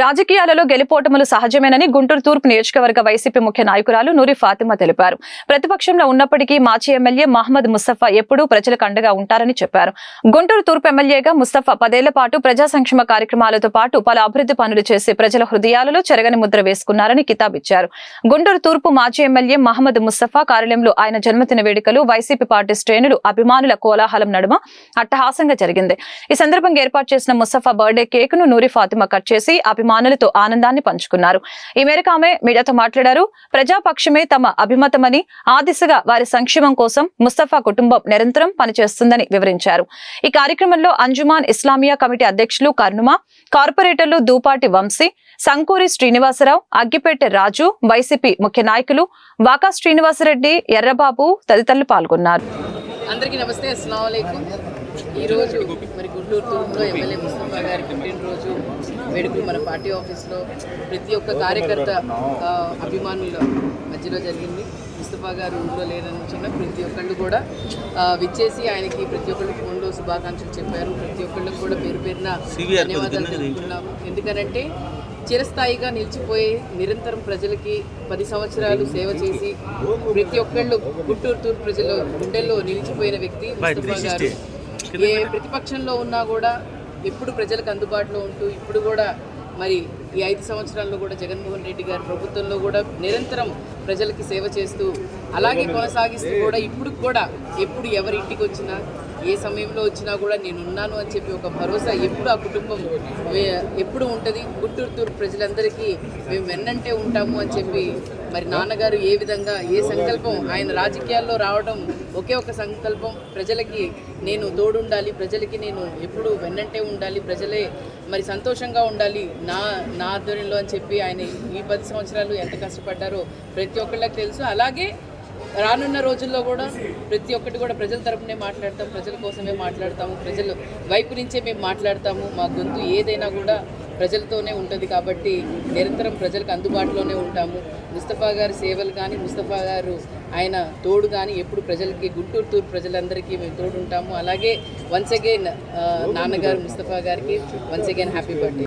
రాజకీయాలలో గెలిపోటములు సహజమేనని గుంటూరు తూర్పు నియోజకవర్గ వైసీపీ ముఖ్య నాయకురాలు నూరి ఫాతిమా తెలిపారు. ప్రతిపక్షంలో ఉన్నప్పటికీ మాజీ ఎమ్మెల్యే మహమ్మద్ ముస్తఫా ఎప్పుడూ ప్రజలకు అండగా ఉంటారని చెప్పారు. గుంటూరు తూర్పు ఎమ్మెల్యేగా ముస్తఫా పదేళ్ళ పాటు ప్రజా సంక్షేమ కార్యక్రమాలతో పాటు పలు అభివృద్ధి పనులు చేసి ప్రజల హృదయాలలో చెరగని ముద్ర వేసుకున్నారని కితాబిచ్చారు. గుంటూరు తూర్పు మాజీ ఎమ్మెల్యే మహమ్మద్ ముస్తఫా కార్యాలయంలో ఆయన జన్మదిన వేడుకలు వైసీపీ పార్టీ శ్రేణులు అభిమానుల కోలాహలం నడుమ అట్టహాసంగా జరిగింది. ఈ సందర్భంగా ఏర్పాటు చేసిన ముస్తఫా బర్త్డే కేక్ను నూరి ఫాతిమా కట్ చేసి అభిమానులతో ఆనందాన్ని పంచుకున్నారు. ఈ మేరకు ఆమె మీడియాతో మాట్లాడారు. ప్రజాపక్షమే తమ అభిమతమని ఆ దిశగా వారి సంక్షేమం కోసం ముస్తఫా కుటుంబం నిరంతరం పనిచేస్తుందని వివరించారు. ఈ కార్యక్రమంలో అంజుమాన్ ఇస్లామియా కమిటీ అధ్యక్షులు కర్ణుమ కార్పొరేటర్లు దూపాటి వంశీ సంకూరి శ్రీనివాసరావు అగ్గిపేట రాజు వైసీపీ ముఖ్య నాయకులు వాకా శ్రీనివాసరెడ్డి ఎర్రబాబు తదితరులు పాల్గొన్నారు. అందరికీ నమస్తే అస్సలం ఈరోజు మరి గుంటూరు తూర్పులో ఎమ్మెల్యే ముస్తఫా గారి పుట్టినరోజు వేడుకలు మన పార్టీ ఆఫీస్లో ప్రతి ఒక్క కార్యకర్త అభిమానుల మధ్యలో జరిగింది. ముస్తఫా గారు ఊళ్ళో లేరని చిన్న ప్రతి ఒక్కళ్ళు కూడా విచ్చేసి ఆయనకి ప్రతి ఒక్కళ్ళు ఫోన్లో శుభాకాంక్షలు చెప్పారు. ప్రతి ఒక్కళ్ళకి కూడా పేరు పేరున ధన్యవాదాలు తెలుపుతున్నాము ఎందుకనంటే చిరస్థాయిగా నిలిచిపోయే నిరంతరం ప్రజలకి పది సంవత్సరాలు సేవ చేసి ప్రతి ఒక్కళ్ళు గుంటూరు తూర్పు ప్రజల గుండెల్లో నిలిచిపోయిన వ్యక్తి ముస్తఫా గారు. ఏ ప్రతిపక్షంలో ఉన్నా కూడా ఎప్పుడు ప్రజలకు అందుబాటులో ఉంటూ ఇప్పుడు కూడా మరి ఈ ఐదు సంవత్సరాల్లో కూడా జగన్మోహన్ రెడ్డి గారి ప్రభుత్వంలో కూడా నిరంతరం ప్రజలకి సేవ చేస్తూ అలాగే కొనసాగిస్తూ కూడా ఇప్పుడు కూడా ఎప్పుడు ఎవరి ఇంటికి వచ్చినా ఏ సమయంలో వచ్చినా కూడా నేను ఉన్నాను అని చెప్పి ఒక భరోసా ఎప్పుడు ఆ కుటుంబం ఎప్పుడు ఉంటుంది? గుంటూరు ప్రజలందరికీ మేము వెన్నంటే ఉంటాము అని చెప్పి మరి నాన్నగారు ఏ విధంగా ఏ సంకల్పం? ఆయన రాజకీయాల్లో రావడం ఒకే ఒక సంకల్పం. ప్రజలకి నేను తోడుండాలి ప్రజలకి నేను ఎప్పుడు వెన్నంటే ఉండాలి ప్రజలే మరి సంతోషంగా ఉండాలి నా నా ఆధ్వర్యంలో అని చెప్పి ఆయన ఈ పది సంవత్సరాలు ఎంత కష్టపడ్డారో ప్రతి ఒక్కళ్ళకి తెలుసు. అలాగే రానున్న రోజుల్లో కూడా ప్రతి ఒక్కటి కూడా ప్రజల తరపునే మాట్లాడతాం ప్రజల కోసమే మాట్లాడతాము ప్రజల వైపు నుంచే మేము మాట్లాడతాము. మా గొంతు ఏదైనా కూడా ప్రజలతోనే ఉంటుంది కాబట్టి నిరంతరం ప్రజలకు అందుబాటులోనే ఉంటాము. ముస్తఫా గారి సేవలు కానీ ముస్తఫా గారు ఆయన తోడు కానీ ఎప్పుడు ప్రజలకి గుంటూరు తూర్పు ప్రజలందరికీ మేము తోడు ఉంటాము అలాగే వన్స్ అగైన్ నాన్నగారు ముస్తఫా గారికి వన్స్ అగైన్ హ్యాపీ బర్త్డే